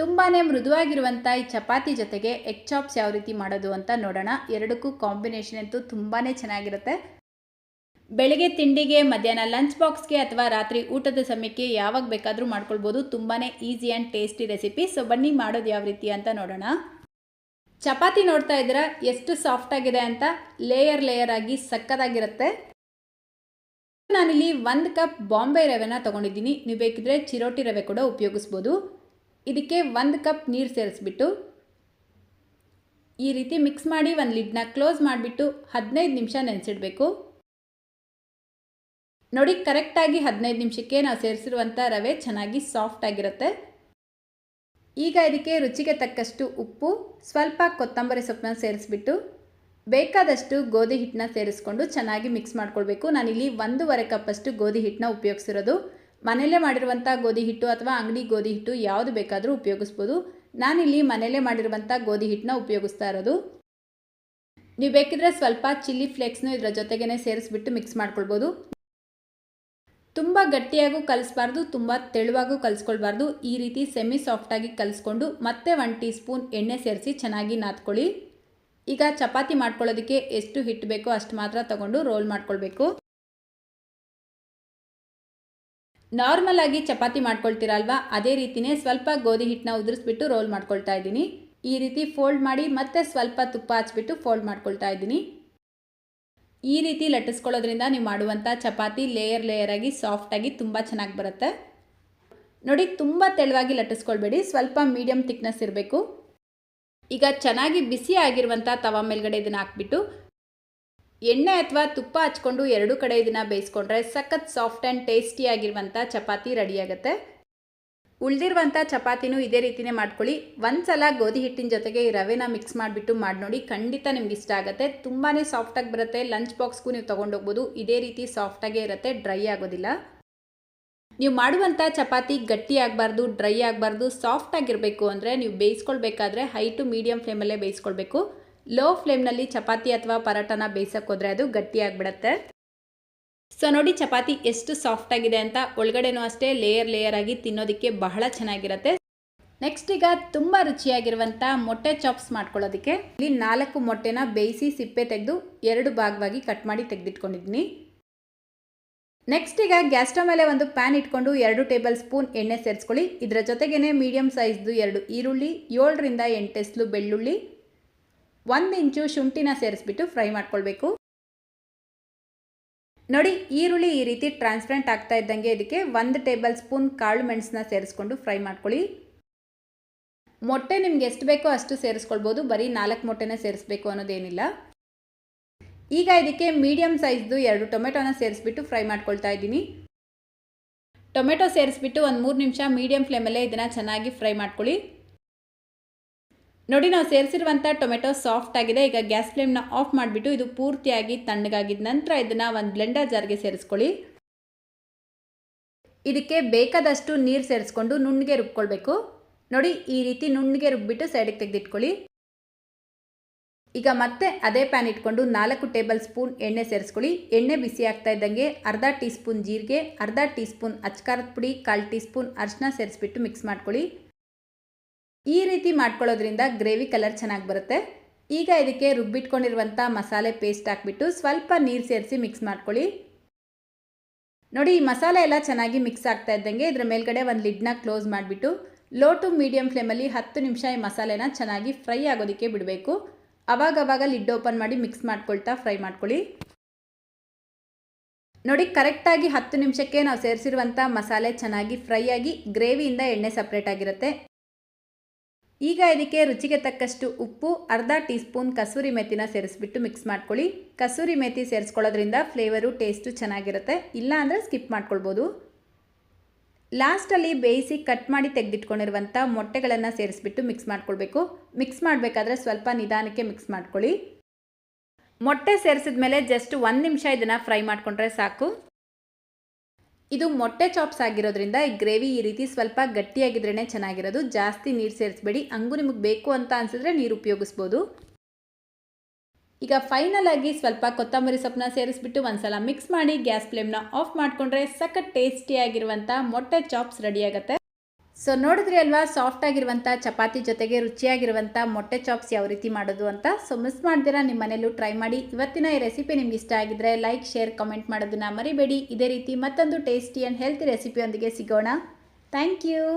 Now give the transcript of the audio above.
ತುಂಬಾ ಮೃದುವಾಗಿರುವಂಥ ಈ ಚಪಾತಿ ಜೊತೆಗೆ ಎಗ್ ಚಾಪ್ಸ್ ಯಾವ ರೀತಿ ಮಾಡೋದು ಅಂತ ನೋಡೋಣ. ಎರಡಕ್ಕೂ ಕಾಂಬಿನೇಷನ್ ಅಂತೂ ತುಂಬಾ ಚೆನ್ನಾಗಿರುತ್ತೆ. ಬೆಳಿಗ್ಗೆ ತಿಂಡಿಗೆ, ಮಧ್ಯಾಹ್ನ ಲಂಚ್ ಬಾಕ್ಸ್ಗೆ ಅಥವಾ ರಾತ್ರಿ ಊಟದ ಸಮಯಕ್ಕೆ ಯಾವಾಗ ಬೇಕಾದರೂ ಮಾಡ್ಕೊಳ್ಬೋದು. ತುಂಬಾ easy and tasty recipe so ಬನ್ನಿ ಮಾಡೋದು ಯಾವ ರೀತಿ ಅಂತ ನೋಡೋಣ. ಚಪಾತಿ ನೋಡ್ತಾ ಇದ್ದೀರಾ, ಎಷ್ಟು ಸಾಫ್ಟ್ ಆಗಿದೆ ಅಂತ ಲೇಯರ್ ಲೇಯರ್ ಆಗಿ ಸಕ್ಕತ್ತಾಗಿರುತ್ತೆ. ನಾನಿಲ್ಲಿ ಒಂದು ಕಪ್ ಬಾಂಬೆ ರವೆನ ತೊಗೊಂಡಿದ್ದೀನಿ. ನೀವು ಬೇಕಿದ್ರೆ ಚಿರೋಟಿ ರವೆ ಕೂಡ ಉಪಯೋಗಿಸ್ಬೋದು. ಇದಕ್ಕೆ ಒಂದು ಕಪ್ ನೀರು ಸೇರಿಸ್ಬಿಟ್ಟು ಈ ರೀತಿ ಮಿಕ್ಸ್ ಮಾಡಿ ಒಂದು ಲಿಡ್ನ ಕ್ಲೋಸ್ ಮಾಡಿಬಿಟ್ಟು ಹದಿನೈದು ನಿಮಿಷ ನೆನೆಸಿಡಬೇಕು. ನೋಡಿ ಕರೆಕ್ಟಾಗಿ ಹದಿನೈದು ನಿಮಿಷಕ್ಕೆ ನಾವು ಸೇರಿಸಿರುವಂಥ ರವೆ ಚೆನ್ನಾಗಿ ಸಾಫ್ಟ್ ಆಗಿರುತ್ತೆ. ಈಗ ಇದಕ್ಕೆ ರುಚಿಗೆ ತಕ್ಕಷ್ಟು ಉಪ್ಪು, ಸ್ವಲ್ಪ ಕೊತ್ತಂಬರಿ ಸೊಪ್ಪನ್ನ ಸೇರಿಸ್ಬಿಟ್ಟು ಬೇಕಾದಷ್ಟು ಗೋಧಿ ಹಿಟ್ಟನ್ನ ಸೇರಿಸ್ಕೊಂಡು ಚೆನ್ನಾಗಿ ಮಿಕ್ಸ್ ಮಾಡ್ಕೊಳ್ಬೇಕು. ನಾನಿಲ್ಲಿ ಒಂದೂವರೆ ಕಪ್ಪಷ್ಟು ಗೋಧಿ ಹಿಟ್ಟನ್ನ ಉಪಯೋಗಿಸಿರೋದು. ಮನೆಯಲ್ಲೇ ಮಾಡಿರುವಂಥ ಗೋಧಿ ಹಿಟ್ಟು ಅಥವಾ ಅಂಗಡಿ ಗೋಧಿ ಹಿಟ್ಟು ಯಾವುದು ಬೇಕಾದರೂ ಉಪಯೋಗಿಸ್ಬೋದು. ನಾನಿಲ್ಲಿ ಮನೆಯಲ್ಲೇ ಮಾಡಿರುವಂಥ ಗೋಧಿ ಹಿಟ್ಟನ್ನ ಉಪಯೋಗಿಸ್ತಾ ಇರೋದು. ನೀವು ಬೇಕಿದ್ರೆ ಸ್ವಲ್ಪ ಚಿಲ್ಲಿ ಫ್ಲೇಕ್ಸ್ನು ಇದರ ಜೊತೆಗೇ ಸೇರಿಸ್ಬಿಟ್ಟು ಮಿಕ್ಸ್ ಮಾಡ್ಕೊಳ್ಬೋದು. ತುಂಬ ಗಟ್ಟಿಯಾಗೂ ಕಲಿಸ್ಬಾರ್ದು, ತುಂಬ ತೆಳುವಾಗೂ ಕಲಿಸ್ಕೊಳ್ಬಾರ್ದು. ಈ ರೀತಿ ಸೆಮಿ ಸಾಫ್ಟಾಗಿ ಕಲಿಸ್ಕೊಂಡು ಮತ್ತೆ ಒನ್ ಟೀ ಸ್ಪೂನ್ ಎಣ್ಣೆ ಸೇರಿಸಿ ಚೆನ್ನಾಗಿ ನಾದ್ಕೊಳ್ಳಿ. ಈಗ ಚಪಾತಿ ಮಾಡ್ಕೊಳ್ಳೋದಕ್ಕೆ ಎಷ್ಟು ಹಿಟ್ಟು ಬೇಕೋ ಅಷ್ಟು ಮಾತ್ರ ತಗೊಂಡು ರೋಲ್ ಮಾಡ್ಕೊಳ್ಬೇಕು. ನಾರ್ಮಲ್ ಆಗಿ ಚಪಾತಿ ಮಾಡ್ಕೊಳ್ತೀರಲ್ವಾ? ಅದೇ ರೀತಿನೇ ಸ್ವಲ್ಪ ಗೋಧಿ ಹಿಟ್ಟನ್ನ ಉದುರಿಸ್ಬಿಟ್ಟು ರೋಲ್ ಮಾಡ್ಕೊಳ್ತಾ ಇದ್ದೀನಿ. ಈ ರೀತಿ ಫೋಲ್ಡ್ ಮಾಡಿ ಮತ್ತೆ ಸ್ವಲ್ಪ ತುಪ್ಪ ಹಚ್ಬಿಟ್ಟು ಫೋಲ್ಡ್ ಮಾಡ್ಕೊಳ್ತಾ ಇದ್ದೀನಿ. ಈ ರೀತಿ ಲಟ್ಟಿಸ್ಕೊಳ್ಳೋದ್ರಿಂದ ನೀವು ಮಾಡುವಂಥ ಚಪಾತಿ ಲೇಯರ್ ಲೇಯರ್ ಆಗಿ ಸಾಫ್ಟಾಗಿ ತುಂಬ ಚೆನ್ನಾಗಿ ಬರುತ್ತೆ. ನೋಡಿ, ತುಂಬ ತೆಳುವಾಗಿ ಲಟ್ಟಿಸ್ಕೊಳ್ಬೇಡಿ. ಸ್ವಲ್ಪ ಮೀಡಿಯಮ್ ತಿಕ್ನೆಸ್ ಇರಬೇಕು. ಈಗ ಚೆನ್ನಾಗಿ ಬಿಸಿ ಆಗಿರುವಂಥ ತವ ಮೇಲ್ಗಡೆ ಇದನ್ನು ಹಾಕ್ಬಿಟ್ಟು ಎಣ್ಣೆ ಅಥವಾ ತುಪ್ಪ ಹಚ್ಕೊಂಡು ಎರಡು ಕಡೆ ಇದನ್ನು ಬೇಯಿಸ್ಕೊಂಡ್ರೆ ಸಖತ್ ಸಾಫ್ಟ್ ಆ್ಯಂಡ್ ಟೇಸ್ಟಿಯಾಗಿರುವಂಥ ಚಪಾತಿ ರೆಡಿಯಾಗುತ್ತೆ ಉಳಿದಿರುವಂಥ ಚಪಾತಿನೂ ಇದೇ ರೀತಿನೇ ಮಾಡ್ಕೊಳ್ಳಿ. ಒಂದು ಸಲ ಗೋಧಿ ಹಿಟ್ಟಿನ ಜೊತೆಗೆ ಈ ರವೆನ ಮಿಕ್ಸ್ ಮಾಡಿಬಿಟ್ಟು ಮಾಡಿ ನೋಡಿ ಖಂಡಿತ ನಿಮ್ಗೆ ಇಷ್ಟ ಆಗುತ್ತೆ. ತುಂಬಾ ಸಾಫ್ಟಾಗಿ ಬರುತ್ತೆ. ಲಂಚ್ ಬಾಕ್ಸ್ಗೂ ನೀವು ತೊಗೊಂಡೋಗ್ಬೋದು ಇದೇ ರೀತಿ ಸಾಫ್ಟಾಗೇ ಇರುತ್ತೆ. ಡ್ರೈ ಆಗೋದಿಲ್ಲ. ನೀವು ಮಾಡುವಂಥ ಚಪಾತಿ ಗಟ್ಟಿ ಆಗಬಾರ್ದು ಡ್ರೈ ಆಗಬಾರ್ದು ಸಾಫ್ಟ್ ಆಗಿರಬೇಕು ಅಂದರೆ ನೀವು ಬೇಯಿಸ್ಕೊಳ್ಬೇಕಾದ್ರೆ ಹೈ ಟು ಮೀಡಿಯಮ್ ಫ್ಲೇಮಲ್ಲೇ ಬೇಯಿಸ್ಕೊಳ್ಬೇಕು. ಲೋ ಫ್ಲೇಮ್ನಲ್ಲಿ ಚಪಾತಿ ಅಥವಾ ಪರೋಟನ ಬೇಯಿಸೋಕ್ಕೋದ್ರೆ ಅದು ಗಟ್ಟಿ ಆಗಿಬಿಡುತ್ತೆ ಸೊ ನೋಡಿ ಚಪಾತಿ ಎಷ್ಟು ಸಾಫ್ಟ್ ಆಗಿದೆ ಅಂತ ಒಳಗಡೆನೂ ಅಷ್ಟೇ ಲೇಯರ್ ಲೇಯರ್ ಆಗಿ ತಿನ್ನೋದಕ್ಕೆ ಬಹಳ ಚೆನ್ನಾಗಿರುತ್ತೆ. ನೆಕ್ಸ್ಟ್ ಈಗ ತುಂಬ ರುಚಿಯಾಗಿರುವಂಥ ಮೊಟ್ಟೆ ಚಾಪ್ಸ್ ಮಾಡ್ಕೊಳ್ಳೋದಕ್ಕೆ. ಇಲ್ಲಿ ನಾಲ್ಕು ಮೊಟ್ಟೆನ ಬೇಯಿಸಿ ಸಿಪ್ಪೆ ತೆಗೆದು ಎರಡು ಭಾಗವಾಗಿ ಕಟ್ ಮಾಡಿ ತೆಗೆದಿಟ್ಕೊಂಡಿದ್ದೀನಿ. ನೆಕ್ಸ್ಟ್ ಈಗ ಗ್ಯಾಸ್ ಮೇಲೆ ಒಂದು ಪ್ಯಾನ್ ಇಟ್ಕೊಂಡು ಎರಡು ಟೇಬಲ್ ಸ್ಪೂನ್ ಎಣ್ಣೆ ಸೇರಿಸ್ಕೊಳ್ಳಿ. ಇದರ ಜೊತೆಗೇನೆ ಮೀಡಿಯಂ ಸೈಜ್ದು ಎರಡು ಈರುಳ್ಳಿ, ಏಳರಿಂದ ಎಂಟೆಸ್ಲು ಬೆಳ್ಳುಳ್ಳಿ ಒಂದು ಇಂಚು ಶುಂಠಿನ ಸೇರಿಸ್ಬಿಟ್ಟು ಫ್ರೈ ಮಾಡ್ಕೊಳ್ಬೇಕು. ನೋಡಿ, ಈರುಳ್ಳಿ ಈ ರೀತಿ ಟ್ರಾನ್ಸ್ಪರೆಂಟ್ ಆಗ್ತಾ ಇದ್ದಂಗೆ ಇದಕ್ಕೆ ಒಂದು ಟೇಬಲ್ ಸ್ಪೂನ್ ಕಾಳು ಮೆಣಸನ್ನ ಸೇರಿಸ್ಕೊಂಡು ಫ್ರೈ ಮಾಡ್ಕೊಳ್ಳಿ. ಮೊಟ್ಟೆ ನಿಮ್ಗೆ ಎಷ್ಟು ಬೇಕೋ ಅಷ್ಟು ಸೇರಿಸ್ಕೊಳ್ಬೋದು. ಬರೀ ನಾಲ್ಕು ಮೊಟ್ಟೆನೇ ಸೇರಿಸ್ಬೇಕು ಅನ್ನೋದೇನಿಲ್ಲ ಈಗ ಇದಕ್ಕೆ ಮೀಡಿಯಮ್ ಸೈಜ್ದು ಎರಡು ಟೊಮೆಟೊನ ಸೇರಿಸ್ಬಿಟ್ಟು ಫ್ರೈ ಮಾಡ್ಕೊಳ್ತಾ ಇದ್ದೀನಿ. ಟೊಮೆಟೊ ಸೇರಿಸ್ಬಿಟ್ಟು ಒಂದು ಮೂರು ನಿಮಿಷ ಮೀಡಿಯಮ್ ಫ್ಲೇಮಲ್ಲೇ ಇದನ್ನು ಚೆನ್ನಾಗಿ ಫ್ರೈ ಮಾಡ್ಕೊಳ್ಳಿ. ನೋಡಿ, ನಾವು ಸೇರಿಸಿರುವಂಥ ಟೊಮೆಟೊ ಸಾಫ್ಟ್ ಆಗಿದೆ. ಈಗ ಗ್ಯಾಸ್ ಫ್ಲೇಮ್ನ ಆಫ್ ಮಾಡಿಬಿಟ್ಟು ಇದು ಪೂರ್ತಿಯಾಗಿ ತಣ್ಣಗಾಗಿದ ನಂತರ ಇದನ್ನು ಒಂದು ಬ್ಲೆಂಡರ್ ಜಾರ್ಗೆ ಸೇರಿಸ್ಕೊಳ್ಳಿ. ಇದಕ್ಕೆ ಬೇಕಾದಷ್ಟು ನೀರು ಸೇರಿಸ್ಕೊಂಡು ನುಣ್ಣಗೆ ರುಬ್ಕೊಳ್ಬೇಕು. ನೋಡಿ, ಈ ರೀತಿ ನುಣ್ಣಗೆ ರುಬ್ಬಿಟ್ಟು ಸೈಡಿಗೆ ತೆಗೆದಿಟ್ಕೊಳ್ಳಿ. ಈಗ ಮತ್ತೆ ಅದೇ ಪ್ಯಾನ್ ಇಟ್ಕೊಂಡು ನಾಲ್ಕು ಟೇಬಲ್ ಸ್ಪೂನ್ ಎಣ್ಣೆ ಸೇರಿಸ್ಕೊಳ್ಳಿ. ಎಣ್ಣೆ ಬಿಸಿ ಆಗ್ತಾ ಇದ್ದಂಗೆ ಅರ್ಧ ಟೀ ಸ್ಪೂನ್ ಜೀರಿಗೆ, ಅರ್ಧ ಟೀ ಸ್ಪೂನ್ ಅಚ್ಕಾರದ ಪುಡಿ, ಕಾಲು ಟೀ ಸ್ಪೂನ್ ಅರಿಶಿನ ಸೇರಿಸ್ಬಿಟ್ಟು ಮಿಕ್ಸ್ ಮಾಡ್ಕೊಳ್ಳಿ. ಈ ರೀತಿ ಮಾಡ್ಕೊಳ್ಳೋದ್ರಿಂದ ಗ್ರೇವಿ ಕಲರ್ ಚೆನ್ನಾಗಿ ಬರುತ್ತೆ. ಈಗ ಇದಕ್ಕೆ ರುಬ್ಬಿಟ್ಕೊಂಡಿರುವಂಥ ಮಸಾಲೆ ಪೇಸ್ಟ್ ಹಾಕ್ಬಿಟ್ಟು ಸ್ವಲ್ಪ ನೀರು ಸೇರಿಸಿ ಮಿಕ್ಸ್ ಮಾಡ್ಕೊಳ್ಳಿ. ನೋಡಿ, ಈ ಮಸಾಲೆ ಎಲ್ಲ ಚೆನ್ನಾಗಿ ಮಿಕ್ಸ್ ಆಗ್ತಾ ಇದ್ದಂಗೆ ಇದ್ರ ಮೇಲ್ಗಡೆ ಒಂದು ಲಿಡ್ನ ಕ್ಲೋಸ್ ಮಾಡಿಬಿಟ್ಟು ಲೋ ಟು ಮೀಡಿಯಂ ಫ್ಲೇಮಲ್ಲಿ ಹತ್ತು ನಿಮಿಷ ಈ ಮಸಾಲೆನ ಚೆನ್ನಾಗಿ ಫ್ರೈ ಆಗೋದಕ್ಕೆ ಬಿಡಬೇಕು. ಅವಾಗವಾಗ ಲಿಡ್ ಓಪನ್ ಮಾಡಿ ಮಿಕ್ಸ್ ಮಾಡ್ಕೊಳ್ತಾ ಫ್ರೈ ಮಾಡ್ಕೊಳ್ಳಿ. ನೋಡಿ ಕರೆಕ್ಟಾಗಿ ಹತ್ತು ನಿಮಿಷಕ್ಕೆ ನಾವು ಸೇರಿಸಿರುವಂಥ ಮಸಾಲೆ ಚೆನ್ನಾಗಿ ಫ್ರೈ ಆಗಿ ಗ್ರೇವಿಯಿಂದ ಎಣ್ಣೆ ಸಪ್ರೇಟ್ ಆಗಿರುತ್ತೆ. ಈಗ ಇದಕ್ಕೆ ರುಚಿಗೆ ತಕ್ಕಷ್ಟು ಉಪ್ಪು, ಅರ್ಧ ಟೀ ಸ್ಪೂನ್ ಕಸೂರಿ ಮೆಥಿನ ಸೇರಿಸ್ಬಿಟ್ಟು ಮಿಕ್ಸ್ ಮಾಡ್ಕೊಳ್ಳಿ. ಕಸೂರಿ ಮೆಥಿ ಸೇರಿಸ್ಕೊಳ್ಳೋದ್ರಿಂದ ಫ್ಲೇವರು ಟೇಸ್ಟು ಚೆನ್ನಾಗಿರುತ್ತೆ. ಇಲ್ಲ ಅಂದರೆ ಸ್ಕಿಪ್ ಮಾಡ್ಕೊಳ್ಬೋದು. ಲಾಸ್ಟಲ್ಲಿ ಬೇಯಿಸಿ ಕಟ್ ಮಾಡಿ ತೆಗೆದಿಟ್ಕೊಂಡಿರುವಂಥ ಮೊಟ್ಟೆಗಳನ್ನು ಸೇರಿಸ್ಬಿಟ್ಟು ಮಿಕ್ಸ್ ಮಾಡ್ಕೊಳ್ಬೇಕು. ಮಿಕ್ಸ್ ಮಾಡಬೇಕಾದ್ರೆ ಸ್ವಲ್ಪ ನಿಧಾನಕ್ಕೆ ಮಿಕ್ಸ್ ಮಾಡ್ಕೊಳ್ಳಿ. ಮೊಟ್ಟೆ ಸೇರಿಸಿದ ಮೇಲೆ ಜಸ್ಟ್ ಒಂದು ನಿಮಿಷ ಇದನ್ನು ಫ್ರೈ ಮಾಡಿಕೊಂಡ್ರೆ ಸಾಕು. ಇದು ಮೊಟ್ಟೆ ಚಾಪ್ಸ್ ಆಗಿರೋದ್ರಿಂದ ಈ ಗ್ರೇವಿ ಈ ರೀತಿ ಸ್ವಲ್ಪ ಗಟ್ಟಿಯಾಗಿದ್ರೇ ಚೆನ್ನಾಗಿರೋದು. ಜಾಸ್ತಿ ನೀರು ಸೇರಿಸ್ಬೇಡಿ. ಹಂಗೂ ನಿಮಗೆ ಬೇಕು ಅಂತ ಅನಿಸಿದ್ರೆ ನೀರು ಉಪಯೋಗಿಸ್ಬೋದು. ಈಗ ಫೈನಲ್ ಆಗಿ ಸ್ವಲ್ಪ ಕೊತ್ತಂಬರಿ ಸೊಪ್ಪನ್ನ ಸೇರಿಸ್ಬಿಟ್ಟು ಒಂದ್ಸಲ ಮಿಕ್ಸ್ ಮಾಡಿ ಗ್ಯಾಸ್ ಫ್ಲೇಮ್ನ ಆಫ್ ಮಾಡಿಕೊಂಡ್ರೆ ಸಖತ್ ಟೇಸ್ಟಿಯಾಗಿರುವಂಥ ಮೊಟ್ಟೆ ಚಾಪ್ಸ್ ರೆಡಿ ಆಗುತ್ತೆ. ಸೊ ನೋಡಿದ್ರಿ ಅಲ್ವಾ ಸಾಫ್ಟ್ ಆಗಿರುವಂಥ ಚಪಾತಿ ಜೊತೆಗೆ ರುಚಿಯಾಗಿರುವಂಥ ಮೊಟ್ಟೆ ಚಾಪ್ಸ್ ಯಾವ ರೀತಿ ಮಾಡೋದು ಅಂತ. ಸೊ ಮಿಸ್ ಮಾಡ್ದಿರಾ ನಿಮ್ಮ ಮನೇಲೂ ಟ್ರೈ ಮಾಡಿ. ಇವತ್ತಿನ ಈ ರೆಸಿಪಿ ನಿಮ್ಗೆ ಇಷ್ಟ ಆಗಿದ್ರೆ ಲೈಕ್ ಶೇರ್ ಕಮೆಂಟ್ ಮಾಡೋದನ್ನ ಮರಿಬೇಡಿ. ಇದೇ ರೀತಿ ಮತ್ತೊಂದು ಟೇಸ್ಟಿ ಆ್ಯಂಡ್ ಹೆಲ್ತಿ ರೆಸಿಪಿಯೊಂದಿಗೆ ಸಿಗೋಣ. Thank you